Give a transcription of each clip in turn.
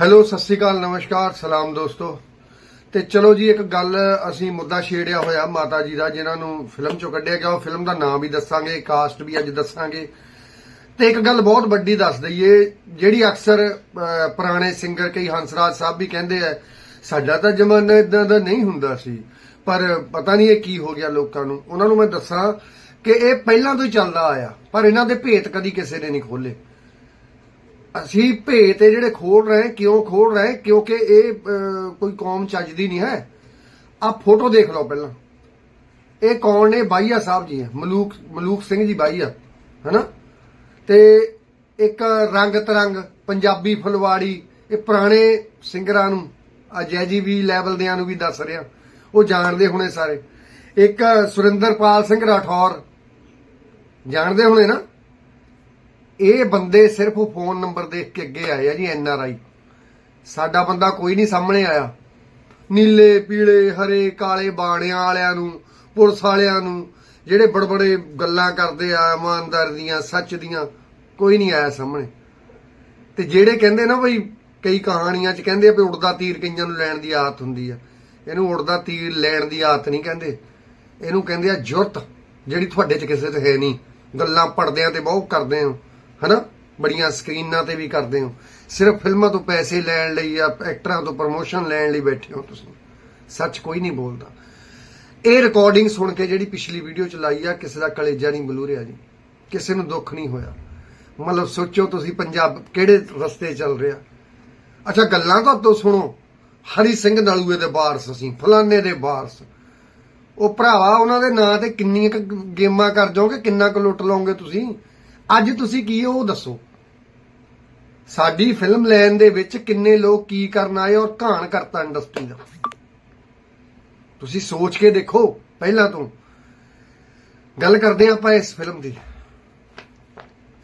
Hello, ਸਤਿ ਸ਼੍ਰੀ ਅਕਾਲ, ਨਮਸਕਾਰ, ਸਲਾਮ ਦੋਸਤੋ। ਤੇ ਚਲੋ ਜੀ, ਇੱਕ ਗੱਲ ਅਸੀਂ ਮੁੱਦਾ ਛੇੜਿਆ ਹੋਇਆ ਮਾਤਾ ਜੀ ਦਾ, ਜਿਨ੍ਹਾਂ ਨੂੰ ਫਿਲਮ ਚੋਂ ਕੱਢਿਆ ਗਿਆ। ਉਹ ਫਿਲਮ ਦਾ ਨਾਮ ਵੀ ਦੱਸਾਂਗੇ ਕਾਸਟ ਵੀ ਅੱਜ ਦੱਸਾਂਗੇ। ਤੇ ਇੱਕ ਗੱਲ ਬਹੁਤ ਵੱਡੀ ਦੱਸ ਦਈਏ, ਜਿਹੜੀ ਅਕਸਰ ਪੁਰਾਣੇ ਸਿੰਗਰ ਕਈ ਹੰਸਰਾਜ ਸਾਹਿਬ ਵੀ ਕਹਿੰਦੇ ਆ, ਸਾਡਾ ਤਾਂ ਜ਼ਮਾਨਾ ਇਦਾਂ ਦਾ ਨਹੀਂ ਹੁੰਦਾ ਸੀ। ਪਰ ਪਤਾ ਨਹੀਂ ਇਹ ਕੀ ਹੋ ਗਿਆ ਲੋਕਾਂ ਨੂੰ। ਉਹਨਾਂ ਨੂੰ ਮੈਂ ਦੱਸਾਂ ਕਿ ਇਹ ਪਹਿਲਾਂ ਤੋਂ ਹੀ ਚੱਲਦਾ ਆਇਆ, ਪਰ ਇਹਨਾਂ ਦੇ ਭੇਤ ਕਦੀ ਕਿਸੇ ਨੇ ਨਹੀਂ ਖੋਲੇ ਅਸੀਂ ਭੇ ਤੇ ਜਿਹੜੇ ਖੋਲ ਰਹੇ, ਕਿਉਂ ਖੋਲ ਰਹੇ, ਕਿਉਂਕਿ ਇਹ ਕੋਈ ਕੌਮ ਚੱਜਦੀ ਨਹੀਂ ਹੈ। ਆ ਫੋਟੋ ਦੇਖ ਲਓ ਪਹਿਲਾਂ। ਇਹ ਕੌਣ ਨੇ? ਬਾਈਆ ਸਾਹਿਬ ਜੀ ਹੈ, ਮਲੂਕ ਮਲੂਕ ਸਿੰਘ ਜੀ ਬਾਈਆ, ਹੈਨਾ? ਤੇ ਇੱਕ ਰੰਗ ਤਰੰਗ, ਪੰਜਾਬੀ ਫੁਲਵਾੜੀ, ਇਹ ਪੁਰਾਣੇ ਸਿੰਗਰਾਂ ਨੂੰ ਅਜੈ ਜੀ ਵੀ ਲੈਵਲ ਦਿਆਂ ਨੂੰ ਵੀ ਦੱਸ ਰਿਹਾ। ਉਹ ਜਾਣਦੇ ਹੋਣੇ ਸਾਰੇ। ਇੱਕ ਸੁਰਿੰਦਰਪਾਲ ਸਿੰਘ ਰਾਠੌਰ, ਜਾਣਦੇ ਹੋਣੇ ਨਾ? ਇਹ ਬੰਦੇ ਸਿਰਫ ਫੋਨ ਨੰਬਰ ਦੇਖ ਕੇ ਅੱਗੇ ਆਏ ਆ ਜੀ, ਐਨ ਆਰ ਆਈ। ਸਾਡਾ ਬੰਦਾ ਕੋਈ ਨਹੀਂ ਸਾਹਮਣੇ ਆਇਆ। ਨੀਲੇ, ਪੀਲੇ, ਹਰੇ, ਕਾਲੇ ਬਾਣਿਆਂ ਵਾਲਿਆਂ ਨੂੰ, ਪੁਲਿਸ ਵਾਲਿਆਂ ਨੂੰ, ਜਿਹੜੇ ਬੜਬੜੇ ਗੱਲਾਂ ਕਰਦੇ ਆ, ਇਮਾਨਦਾਰ ਦੀਆਂ, ਸੱਚ ਦੀਆਂ, ਕੋਈ ਨਹੀਂ ਆਇਆ ਸਾਹਮਣੇ। ਤੇ ਜਿਹੜੇ ਕਹਿੰਦੇ ਨਾ ਬਈ, ਕਈ ਕਹਾਣੀਆਂ 'ਚ ਕਹਿੰਦੇ ਆ ਵੀ ਉੜਦਾ ਤੀਰ ਕਈਆਂ ਨੂੰ ਲੈਣ ਦੀ ਆਦਤ ਹੁੰਦੀ ਆ। ਇਹਨੂੰ ਉੜਦਾ ਤੀਰ ਲੈਣ ਦੀ ਆਦਤ ਨਹੀਂ ਕਹਿੰਦੇ। ਇਹਨੂੰ ਕਹਿੰਦੇ ਆ ਜੁਰਤ, ਜਿਹੜੀ ਤੁਹਾਡੇ 'ਚ ਕਿਸੇ 'ਚ ਹੈ ਨਹੀਂ। ਗੱਲਾਂ ਪੜਦਿਆਂ ਤੇ ਬਹੁਤ ਕਰਦੇ ਆ ਹਨਾ? ਬੜੀਆਂ ਸਕਰੀਨਾਂ ਤੇ ਵੀ ਕਰਦੇ ਹੋ। ਸਿਰਫ ਫਿਲਮਾਂ ਤੋਂ ਪੈਸੇ ਲੈਣ ਲਈ ਜਾਂ ਐਕਟਰਾਂ ਤੋਂ ਪ੍ਰਮੋਸ਼ਨ ਲੈਣ ਲਈ ਬੈਠੇ ਹੋ ਤੁਸੀਂ। ਸੱਚ ਕੋਈ ਨਹੀਂ ਬੋਲਦਾ। ਇਹ ਰਿਕਾਰਡਿੰਗ ਸੁਣ ਕੇ ਜਿਹੜੀ ਪਿਛਲੀ ਵੀਡੀਓ ਚ ਲਾਈ ਆ, ਕਿਸੇ ਦਾ ਕਲੇਜਾ ਨਹੀਂ ਬਲੂ ਰਿਹਾ ਜੀ। ਕਿਸੇ ਨੂੰ ਦੁੱਖ ਨਹੀਂ ਹੋਇਆ। ਮਤਲਬ ਸੋਚੋ ਤੁਸੀਂ ਪੰਜਾਬ ਕਿਹੜੇ ਰਸਤੇ ਚੱਲ ਰਿਹਾ। ਅੱਛਾ, ਗੱਲਾਂ ਤਾਂ ਤੋਂ ਸੁਣੋ। ਹਰੀ ਸਿੰਘ ਨਲੂਏ ਦੇ ਵਾਰਸ ਅਸੀਂ, ਫਲਾਣੇ ਦੇ ਵਾਰਸ। ਉਹ ਭਰਾਵਾ, ਉਹਨਾਂ ਦੇ ਨਾਂ ਤੇ ਕਿੰਨੀਆਂ ਕੁ ਗੇਮਾਂ ਕਰ ਜਾਓਗੇ, ਕਿੰਨਾ ਕੁ ਲੁੱਟ ਲਓਗੇ ਤੁਸੀਂ? ਅੱਜ ਤੁਸੀਂ ਕੀ ਹੋ ਉਹ ਦੱਸੋ? ਸਾਡੀ ਫਿਲਮ ਲੈਣ ਦੇ ਵਿੱਚ ਕਿੰਨੇ ਲੋਕ ਕੀ ਕਰਨ ਆਏ ਔਰ ਘਾਣ ਕਰਤਾ ਇੰਡਸਟਰੀ ਦਾ? ਤੁਸੀਂ ਸੋਚ ਕੇ ਦੇਖੋ, ਪਹਿਲਾਂ ਤੋਂ। ਗੱਲ ਕਰਦੇ ਹਾਂ ਆਪਾਂ ਇਸ ਫਿਲਮ ਦੀ।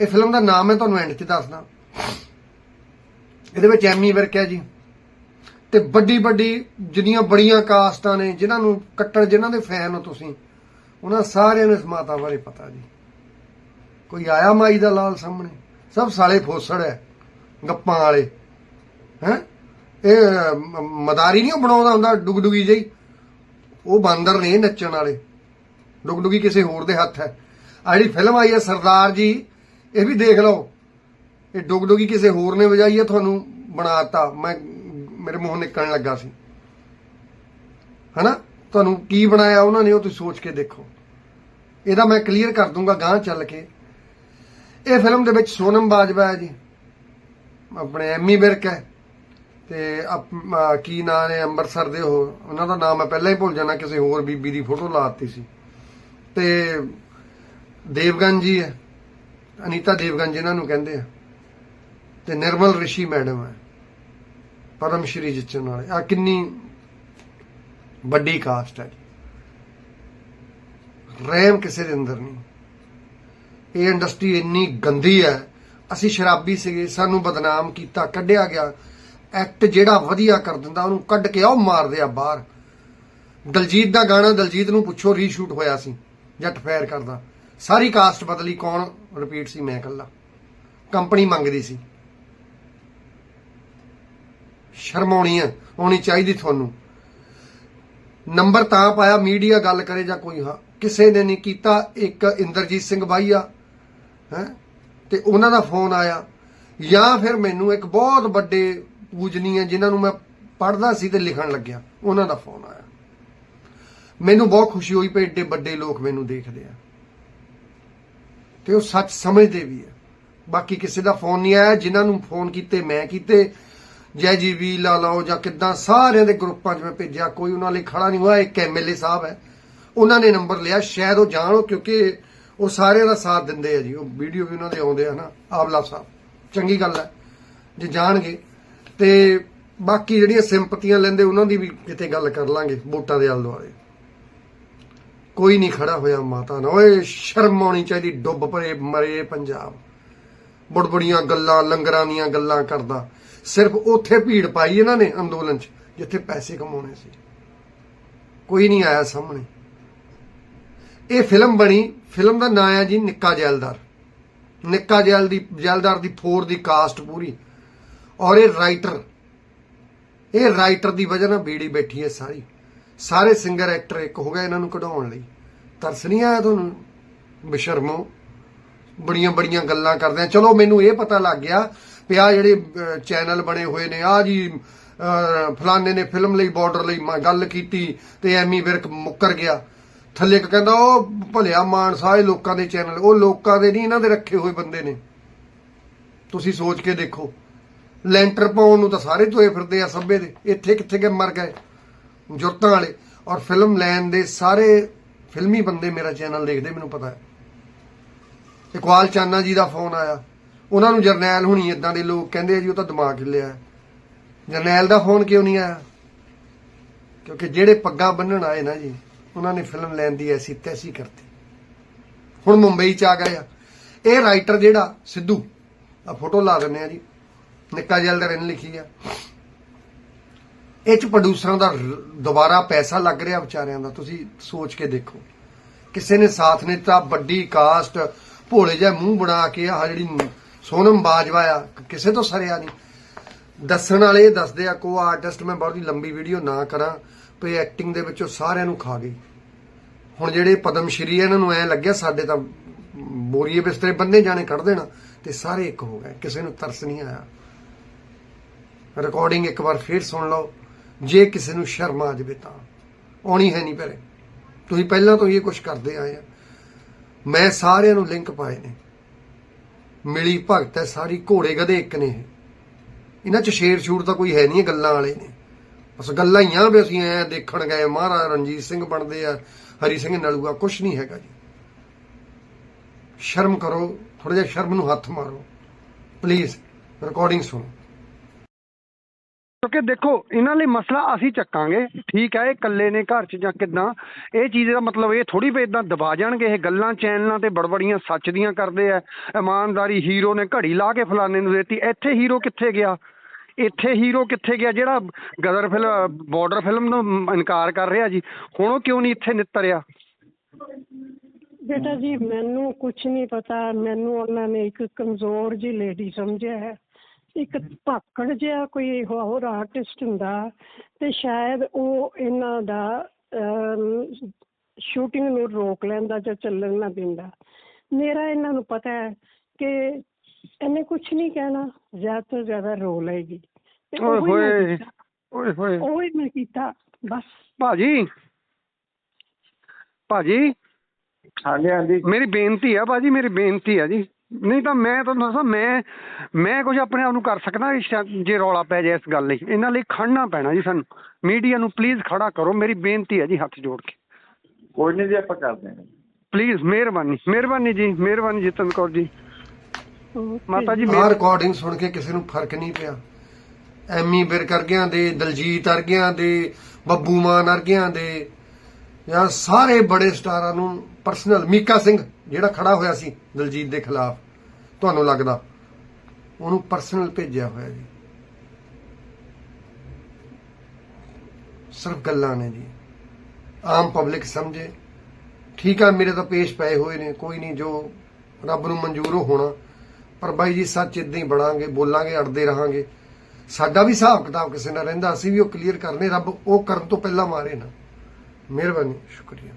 ਇਹ ਫਿਲਮ ਦਾ ਨਾਮ ਹੈ ਤੁਹਾਨੂੰ ਐਂਡ 'ਚ ਦੱਸਦਾ। ਇਹਦੇ ਵਿੱਚ ਐਮੀ ਵਿਰਕ ਹੈ ਜੀ। ਤੇ ਵੱਡੀ ਵੱਡੀ ਜਿੰਨੀਆਂ ਬੜੀਆਂ ਕਾਸਟਾਂ ਨੇ, ਜਿਨ੍ਹਾਂ ਨੂੰ ਕੱਟੜ ਜਿਨ੍ਹਾਂ ਦੇ ਫੈਨ ਹੋ ਤੁਸੀਂ, ਉਹਨਾਂ ਸਾਰਿਆਂ ਨੂੰ ਇਸ ਮਾਤਾ ਬਾਰੇ ਪਤਾ ਜੀ। ਕੋਈ ਆਇਆ ਮਾਈ ਦਾ ਲਾਲ ਸਾਹਮਣੇ? ਸਭ ਸਾਲੇ ਫੋਸੜ ਹੈ ਗੱਪਾਂ ਵਾਲੇ। ਹੈ? ਇਹ ਮਦਾਰੀ ਨਹੀਂ ਉਹ ਬਣਾਉਂਦਾ ਹੁੰਦਾ, ਡੁਗਡੁਗੀ ਜਿਹੀ? ਉਹ ਬਾਂਦਰ ਨੇ ਨੱਚਣ ਵਾਲੇ। ਡੁਗਡੁਗੀ ਕਿਸੇ ਹੋਰ ਦੇ ਹੱਥ ਹੈ ਆ ਜਿਹੜੀ ਫਿਲਮ ਆਈ ਹੈ ਸਰਦਾਰ ਜੀ, ਇਹ ਵੀ ਦੇਖ ਲਓ। ਇਹ ਡੁਗਡੁਗੀ ਕਿਸੇ ਹੋਰ ਨੇ ਵਜਾਈ ਹੈ ਤੁਹਾਨੂੰ ਬਣਾਤਾ। ਮੈਂ, ਮੇਰੇ ਮੂੰਹ ਨਿਕਲਣ ਲੱਗਾ ਸੀ। ਹਨਾ? ਤੁਹਾਨੂੰ ਕੀ ਬਣਾਇਆ ਉਹਨਾਂ ਨੇ, ਉਹ ਤੁਸੀਂ ਸੋਚ ਕੇ ਦੇਖੋ। ਇਹਦਾ ਮੈਂ ਕਲੀਅਰ ਕਰ ਦੂੰਗਾ ਗਾਂ ਚੱਲ ਕੇ। ਇਹ ਫਿਲਮ ਦੇ ਵਿੱਚ ਸੋਨਮ ਬਾਜਵਾ ਹੈ ਜੀ। ਆਪਣੇ ਐਮੀ ਵਿਰਕ ਹੈ। ਤੇ ਕੀ ਨਾਂ ਨੇ ਅੰਮ੍ਰਿਤਸਰ ਦੇ ਉਹ, ਉਹਨਾਂ ਦਾ ਨਾਮ ਮੈਂ ਪਹਿਲਾਂ ਹੀ ਭੁੱਲ ਜਾਣਾ ਕਿਸੇ ਹੋਰ ਬੀਬੀ ਦੀ ਫੋਟੋ ਲਾਤੀ ਸੀ। ਤੇ ਦੇਵਗਨ ਜੀ ਹੈ। ਅਨੀਤਾ ਦੇਵਗਨ ਜਿਨ੍ਹਾਂ ਨੂੰ ਕਹਿੰਦੇ ਆ। ਤੇ ਨਿਰਮਲ ਰਿਸ਼ੀ ਮੈਡਮ ਹੈ। ਪਰਮ ਸ਼੍ਰੀ ਜਿੱਚਨ ਵਾਲੇ। ਆ ਕਿੰਨੀ ਵੱਡੀ ਕਾਸਟ ਹੈ ਰਹਿਮ ਕਿਸੇ ਦੇ ਅੰਦਰ ਨਹੀਂ। ਇਹ ਇੰਡਸਟਰੀ ਇੰਨੀ ਗੰਦੀ ਹੈ। ਅਸੀਂ ਸ਼ਰਾਬੀ ਸੀਗੇ, ਸਾਨੂੰ ਬਦਨਾਮ ਕੀਤਾ, ਕੱਢਿਆ ਗਿਆ। ਐਕਟ ਜਿਹੜਾ ਵਧੀਆ ਕਰ ਦਿੰਦਾ, ਉਹਨੂੰ ਕੱਢ ਕੇ ਆਓ ਮਾਰਦੇ ਆ ਬਾਹਰ। ਦਲਜੀਤ ਦਾ ਗਾਣਾ ਦਲਜੀਤ ਨੂੰ ਪੁੱਛੋ ਰੀਸ਼ੂਟ ਹੋਇਆ ਸੀ, ਜੱਟ ਫਾਇਰ ਕਰਦਾ। ਸਾਰੀ ਕਾਸਟ ਬਦਲੀ, ਕੌਣ? ਰਿਪੀਟ ਸੀ ਮੈਂ ਇਕੱਲਾ। ਕੰਪਨੀ ਮੰਗਦੀ ਸੀ। ਸ਼ਰਮ ਆਉਣੀ ਹੈ, ਆਉਣੀ ਚਾਹੀਦੀ ਤੁਹਾਨੂੰ। ਨੰਬਰ ਤਾਂ ਪਾਇਆ ਮੀਡੀਆ ਗੱਲ ਕਰੇ ਜਾਂ ਕੋਈ, ਹਾਂ। ਕਿਸੇ ਨੇ ਨਹੀਂ ਕੀਤਾ, ਇੱਕ ਇੰਦਰਜੀਤ ਸਿੰਘ ਬਾਈਆ ਹੈ? ਤੇ ਉਹਨਾਂ ਦਾ ਫੋਨ ਆਇਆ। ਜਾਂ ਫਿਰ ਮੈਨੂੰ ਇੱਕ ਬਹੁਤ ਵੱਡੇ ਪੂਜਨੀ ਹੈ ਜਿਨ੍ਹਾਂ ਨੂੰ ਮੈਂ ਪੜ੍ਹਦਾ ਸੀ ਤੇ ਲਿਖਣ ਲੱਗਿਆ, ਉਹਨਾਂ ਦਾ ਫੋਨ ਆਇਆ। ਮੈਨੂੰ ਬਹੁਤ ਖੁਸ਼ੀ ਹੋਈ ਪਈ ਏਡੇ ਵੱਡੇ ਲੋਕ ਮੈਨੂੰ ਦੇਖਦੇ ਆ। ਤੇ ਉਹ ਸੱਚ ਸਮਝਦੇ ਵੀ ਆ। ਬਾਕੀ ਕਿਸੇ ਦਾ ਫੋਨ ਨਹੀਂ ਆਇਆ, ਜਿਨ੍ਹਾਂ ਨੂੰ ਫੋਨ ਕੀਤੇ, ਮੈਂ ਕੀਤੇ। ਜੈ ਜੀ ਵੀ, ਲਾ ਲਾਓ ਜਾਂ ਕਿੱਦਾਂ, ਸਾਰਿਆਂ ਦੇ ਗਰੁੱਪਾਂ 'ਚ ਮੈਂ ਭੇਜਿਆ, ਕੋਈ ਉਹਨਾਂ ਲਈ ਖੜਾ ਨਹੀਂ ਹੋਇਆ, ਇੱਕ ਐਮਐਲਏ ਸਾਹਿਬ ਹੈ। ਉਹਨਾਂ ਨੇ ਨੰਬਰ ਲਿਆ, ਸ਼ਾਇਦ ਉਹ ਜਾਣੋ ਕਿਉਂਕਿ ਉਹ ਸਾਰਿਆਂ ਦਾ ਸਾਥ ਦਿੰਦੇ ਆ ਜੀ। ਉਹ ਵੀਡੀਓ ਵੀ ਉਹਨਾਂ ਦੇ ਆਉਂਦੇ ਆ ਨਾ, ਆਵਲਾ ਸਾਹਿਬ। ਚੰਗੀ ਗੱਲ ਹੈ ਜੇ ਜਾਣਗੇ। ਤੇ ਬਾਕੀ ਜਿਹੜੀਆਂ ਸਿੰਪਤੀਆਂ ਲੈਂਦੇ, ਉਹਨਾਂ ਦੀ ਵੀ ਕਿਤੇ ਗੱਲ ਕਰ ਲਾਂਗੇ, ਵੋਟਾਂ ਦੇ ਆਲ ਦੁਆਲੇ। ਕੋਈ ਨਹੀਂ ਖੜਾ ਹੋਇਆ ਮਾਤਾ ਨਾ। ਓਏ, ਸ਼ਰਮ ਆਉਣੀ ਚਾਹੀਦੀ, ਡੁੱਬ ਭਰੇ ਮਰੇ ਪੰਜਾਬ। ਬੜਬੜੀਆਂ ਗੱਲਾਂ, ਲੰਗਰਾਂ ਦੀਆਂ ਗੱਲਾਂ ਕਰਦਾ। ਸਿਰਫ ਉੱਥੇ ਭੀੜ ਪਾਈ ਇਹਨਾਂ ਨੇ ਅੰਦੋਲਨ 'ਚ, ਜਿੱਥੇ ਪੈਸੇ ਕਮਾਉਣੇ ਸੀ। ਕੋਈ ਨਹੀਂ ਆਇਆ ਸਾਹਮਣੇ। ਇਹ ਫਿਲਮ ਬਣੀ ਫਿਲਮ ਦਾ ਨਾਂ ਹੈ ਜੀ ਨਿੱਕਾ ਜੈਲਦਾਰ। ਨਿੱਕਾ ਜੈਲ ਦੀ ਜੈਲਦਾਰ ਦੀ 4 ਦੀ ਕਾਸਟ ਪੂਰੀ। ਔਰ ਇਹ ਰਾਈਟਰ ਇਹ ਰਾਈਟਰ ਦੀ ਵਜ੍ਹਾ ਨਾਲ ਬੀੜੀ ਬੈਠੀ ਹੈ ਸਾਰੀ। ਸਾਰੇ ਸਿੰਗਰ ਐਕਟਰ ਇੱਕ ਹੋ ਗਏ ਇਹਨਾਂ ਨੂੰ ਕਢਾਉਣ ਲਈ। ਤਰਸ ਨਹੀਂ ਆਇਆ ਤੁਹਾਨੂੰ। ਬਸ਼ਰਮੋ। ਬੜੀਆਂ ਬੜੀਆਂ ਗੱਲਾਂ ਕਰਦੇ ਆ। ਚਲੋ ਮੈਨੂੰ ਇਹ ਪਤਾ ਲੱਗ ਗਿਆ ਵੀ ਆ ਜਿਹੜੇ ਚੈਨਲ ਬਣੇ ਹੋਏ ਨੇ ਆ ਜੀ ਅਹ, ਫਲਾਣੇ ਨੇ ਫਿਲਮ ਲਈ ਬਾਰਡਰ ਲਈ ਗੱਲ ਕੀਤੀ ਤੇ ਐਮੀ ਵਿਰਕ ਮੁੱਕਰ ਗਿਆ। ਥੱਲੇ ਇੱਕ ਕਹਿੰਦਾ, ਉਹ ਭਲਿਆ ਮਾਨਸਾ ਇਹ ਲੋਕਾਂ ਦੇ ਚੈਨਲ, ਉਹ ਲੋਕਾਂ ਦੇ ਨਹੀਂ, ਇਹਨਾਂ ਦੇ ਰੱਖੇ ਹੋਏ ਬੰਦੇ ਨੇ। ਤੁਸੀਂ ਸੋਚ ਕੇ ਦੇਖੋ। ਲੈਂਟਰ ਪਾਉਣ ਨੂੰ ਤਾਂ ਸਾਰੇ ਤੋਏ ਫਿਰਦੇ ਆ ਸੱਬੇ ਦੇ, ਇੱਥੇ ਕਿੱਥੇ ਗਏ ਮਰ ਗਏ ਜੁਰਤਾਂ ਵਾਲੇ। ਔਰ ਫਿਲਮ ਲੈਣ ਦੇ ਸਾਰੇ ਫਿਲਮੀ ਬੰਦੇ ਮੇਰਾ ਚੈਨਲ ਦੇਖਦੇ, ਮੈਨੂੰ ਪਤਾ ਹੈ। ਇਕਬਾਲ ਚਾਨਾ ਜੀ ਦਾ ਫੋਨ ਆਇਆ। ਉਹਨਾਂ ਨੂੰ ਜਰਨੈਲ ਹੁਣੀ ਇਦਾਂ ਦੇ ਲੋਕ ਕਹਿੰਦੇ ਆ ਜੀ, ਉਹ ਤਾਂ ਦਿਮਾਗ ਹਿੱਲਿਆ ਜਰਨੈਲ ਦਾ ਫੋਨ ਕਿਉਂ ਨਹੀਂ ਆਇਆ? ਕਿਉਂਕਿ ਜਿਹੜੇ ਪੱਗਾਂ ਬੰਨਣ ਆਏ ਨਾ ਜੀ ਉਹਨਾਂ ਨੇ ਫਿਲਮ ਲੈਣ ਦੀ ਐਸੀ ਤੈਸੀ ਕਰਤੀ। ਹੁਣ ਮੁੰਬਈ ਚ ਆ ਗਏ ਆ। ਇਹ ਰਾਈਟਰ ਜਿਹੜਾ, ਸਿੱਧੂ ਆ ਫੋਟੋ ਲਾ ਦਿੰਨੇ ਆ ਜੀ। ਨਿੱਕਾ ਜੈਲਦਰ ਇਹਨੇ ਲਿਖੀ ਆ। ਇਹ ਚ ਪ੍ਰੋਡਿਊਸਰਾਂ ਦਾ ਦੁਬਾਰਾ ਪੈਸਾ ਲੱਗ ਰਿਹਾ ਵਿਚਾਰਿਆਂ ਦਾ, ਤੁਸੀਂ ਸੋਚ ਕੇ ਦੇਖੋ। ਕਿਸੇ ਨੇ ਸਾਥ ਨਹੀਂ ਦਿੱਤਾ, ਵੱਡੀ ਕਾਸਟ ਭੋਲੇ ਜਿਹਾ ਮੂੰਹ ਬਣਾ ਕੇ ਆ ਜਿਹੜੀ ਸੋਨਮ ਬਾਜਵਾ ਆ ਕਿਸੇ ਤੋਂ ਸਰਿਆ ਨਹੀਂ। ਦੱਸਣ ਵਾਲੇ ਦੱਸਦੇ ਆ, ਕੋ ਆਰਟਿਸਟ ਮੈਂ ਬਹੁਤ ਹੀ ਲੰਬੀ ਵੀਡੀਓ ਨਾ ਕਰਾਂ। ਵੀ ਐਕਟਿੰਗ ਦੇ ਵਿੱਚੋਂ ਸਾਰਿਆਂ ਨੂੰ ਖਾ ਗਈ। ਹੁਣ ਜਿਹੜੇ ਪਦਮ ਸ਼੍ਰੀ ਇਹਨਾਂ ਨੂੰ ਐ ਲੱਗਿਆ ਸਾਡੇ ਤਾਂ ਬੋਰੀਏ ਬਿਸਤਰੇ ਬੰਨੇ ਜਾਣੇ ਕੱਢ ਦੇਣਾ ਤੇ ਸਾਰੇ ਇੱਕ ਹੋ ਗਏ। ਕਿਸੇ ਨੂੰ ਤਰਸ ਨਹੀਂ ਆਇਆ। ਰਿਕਾਰਡਿੰਗ ਇੱਕ ਵਾਰ ਫੇਰ ਸੁਣ ਲਓ। ਜੇ ਕਿਸੇ ਨੂੰ ਸ਼ਰਮ ਆ ਜਾਵੇ ਤਾਂ। ਆਉਣੀ ਹੈ ਨਹੀਂ ਪਰੇ। ਤੁਸੀਂ ਪਹਿਲਾਂ ਤੋਂ ਹੀ ਇਹ ਕੁਝ ਕਰਦੇ ਆਏ ਆ। ਮੈਂ ਸਾਰਿਆਂ ਨੂੰ ਲਿੰਕ ਪਾਏ ਨੇ। ਮਿਲੀ ਭਗਤ ਹੈ, ਸਾਰੀ ਘੋੜੇ ਗਧੇ ਇੱਕ ਨੇ ਇਹਨਾਂ ਚ ਸ਼ੇਰ ਸ਼ੂਰ ਤਾਂ ਕੋਈ ਹੈ ਨਹੀਂ, ਇਹ ਗੱਲਾਂ ਵਾਲੇ ਨੇ। ਬਸ ਗੱਲਾਂ ਹੀ ਆ ਵੀ ਅਸੀਂ ਐ ਦੇਖਣ ਗਏ, ਮਹਾਰਾਜਾ ਰਣਜੀਤ ਸਿੰਘ ਬਣਦੇ ਆ, ਹਰੀ ਸਿੰਘ ਨਲੂਆ ਕੁਝ ਨਹੀਂ ਹੈਗਾ ਜੀ। ਸ਼ਰਮ ਕਰੋ ਥੋੜਾ ਜਿਹਾ ਸ਼ਰਮ ਨੂੰ ਹੱਥ ਮਾਰੋ। ਪਲੀਜ਼ ਰਿਕਾਰਡਿੰਗ ਸੁਣੋ। ਕਿਉਂਕਿ ਦੇਖੋ, ਇਹਨਾਂ ਲਈ ਮਸਲਾ ਅਸੀਂ ਚੱਕਾਂਗੇ, ਠੀਕ ਹੈ, ਇਹ ਇਕੱਲੇ ਨੇ ਘਰ 'ਚ ਜਾਂ ਕਿਦਾਂ, ਇਹ ਚੀਜ਼ ਦਾ ਮਤਲਬ ਇਹ ਥੋੜੀ ਵੀ ਇਦਾਂ ਦਬਾ ਜਾਣਗੇ, ਇਹ ਗੱਲਾਂ ਚੈਨਲਾਂ ਤੇ ਬੜਬੜੀਆਂ ਸੱਚ ਦੀਆਂ ਕਰਦੇ ਆ, ਇਮਾਨਦਾਰੀ ਹੀਰੋ ਨੇ ਘੜੀ ਲਾ ਕੇ ਫਲਾਣੇ ਨੂੰ ਦੇਤੀ, ਇੱਥੇ ਹੀਰੋ ਕਿੱਥੇ ਗਿਆ? ਇੱਥੇ ਹੀਰੋ ਕਿੱਥੇ ਗਿਆ? ਜਿਹੜਾ ਗਦਰ ਫਿਲਮ ਬਾਰਡਰ ਫਿਲਮ ਨੂੰ ਇਨਕਾਰ ਕਰ ਰਿਹਾ ਜੀ, ਹੁਣ ਉਹ ਕਿਉਂ ਨਹੀਂ ਇੱਥੇ ਨਿੱਤਰਿਆ ਬੇਟਾ ਜੀ, ਮੈਨੂੰ ਕੁਝ ਨਹੀਂ ਪਤਾ। ਮੈਨੂੰ ਉਹਨਾਂ ਨੇ ਇੱਕ ਕਮਜ਼ੋਰ ਜੀ ਲੇਡੀ ਸਮਝਿਆ ਹੈ। ਇੱਕ ਭਾਕੜ ਜਿਹਾ ਕੋਈ ਹੋਰ ਆਰਟਿਸਟ ਹੁੰਦਾ ਤੇ ਸ਼ਾਇਦ ਉਹ ਇਹਨਾਂ ਦਾ ਸ਼ੂਟਿੰਗ ਨੂੰ ਰੋਕ ਲੈਂਦਾ ਜਾਂ ਚੱਲਣ ਨਾ ਦਿੰਦਾ। ਮੇਰਾ ਇਹਨਾਂ ਨੂੰ ਪਤਾ ਹੈ ਕਿ ਇਹਨੇ ਕੁਝ ਨਹੀਂ ਕਹਿਣਾ ਜ਼ਿਆਦਾ ਤੋਂ ਜ਼ਿਆਦਾ ਰੋ ਲਏਗੀ। ਤੇ ਓਏ ਉਹੀ ਮੈਂ ਹੋਏ ਕੀਤਾ। ਓਏ ਹੋਏ। ਉਹੀ ਮੈਂ ਕੀਤਾ ਬਸ। ਭਾਜੀ। ਭਾਜੀ। ਹਾਂਜੀ ਹਾਂਜੀ। ਮੇਰੀ ਬੇਨਤੀ ਆ ਬਾਜੀ ਮੇਰੀ ਬੇਨਤੀ ਆ ਜੀ। ਨਹੀਂ ਤਾਂ ਮੈਂ ਤੁਹਾਨੂੰ ਦੱਸਾਂ ਮੈਂ ਮੈਂ ਕੁਝ ਆਪਣੇ ਆਪ ਨੂੰ ਕਰ ਸਕਦਾ ਇਸ ਸ਼ਾ- ਜੇ ਰੌਲਾ ਪੈ ਜਾਏ ਇਸ ਗੱਲ ਲਈ। ਇਹਨਾਂ ਲਈ ਖੜਨਾ ਪੈਣਾ ਜੀ ਸਾਨੂੰ। ਮੀਡੀਆ ਨੂੰ ਪਲੀਜ਼ ਖੜਾ ਕਰੋ ਮੇਰੀ ਬੇਨਤੀ ਹੈ ਜੀ ਹੱਥ ਜੋੜ ਕੇ। ਕੋਈ ਨਹੀਂ ਜੀ ਆਪਾਂ ਕਰਦੇ ਹਾਂ। ਪਲੀਜ਼ ਮਿਹਰਬਾਨੀ ਮਿਹਰਬਾਨੀ ਜੀ ਮਿਹਰਬਾਨੀ ਜਤਨ ਕੌਰ ਜੀ। ਮਾਤਾ ਜੀ ਆਹ ਰਿਕਾਰਡਿੰਗ ਸੁਣ ਕੇ ਕਿਸੇ ਨੂੰ ਫ਼ਰਕ ਨਹੀਂ ਪਿਆ। ਐਮੀ ਵਿਰਕ ਵਰਗਿਆਂ ਦੇ ਦਲਜੀਤ ਵਰਗਿਆਂ ਦੇ ਬੱਬੂ ਮਾਨ ਵਰਗਿਆਂ ਦੇ ਜਾਂ ਸਾਰੇ ਬੜੇ ਸਟਾਰਾਂ ਨੂੰ ਪਰਸਨਲ ਮੀਕਾ ਸਿੰਘ ਜਿਹੜਾ ਖੜਾ ਹੋਇਆ ਸੀ ਦਲਜੀਤ ਦੇ ਖਿਲਾਫ ਤੁਹਾਨੂੰ ਲੱਗਦਾ? ਉਹਨੂੰ ਪਰਸਨਲ ਭੇਜਿਆ ਹੋਇਆ ਜੀ। ਸਿਰਫ ਗੱਲਾਂ ਨੇ ਜੀ। ਆਮ ਪਬਲਿਕ ਸਮਝੇ। ਠੀਕ ਆ ਮੇਰੇ ਤਾਂ ਪੇਸ਼ ਪਏ ਹੋਏ ਨੇ। ਕੋਈ ਨਹੀਂ ਜੋ ਰੱਬ ਨੂੰ ਮਨਜ਼ੂਰ ਹੋਣਾ ਪਰ ਬਾਈ ਜੀ, ਸੱਚ ਇਦਾਂ ਹੀ ਬਣਾਂਗੇ ਬੋਲਾਂਗੇ, ਅੜਦੇ ਰਹਾਂਗੇ। ਸਾਡਾ ਵੀ ਹਿਸਾਬ ਕਿਤਾਬ ਕਿਸੇ ਨਾਲ ਰਹਿੰਦਾ, ਅਸੀਂ ਵੀ ਉਹ ਕਲੀਅਰ ਕਰਨੇ, ਰੱਬ ਉਹ ਕਰਨ ਤੋਂ ਪਹਿਲਾਂ ਮਾਰੇ ਨਾ। ਮਿਹਰਬਾਨੀ, ਸ਼ੁਕਰੀਆ।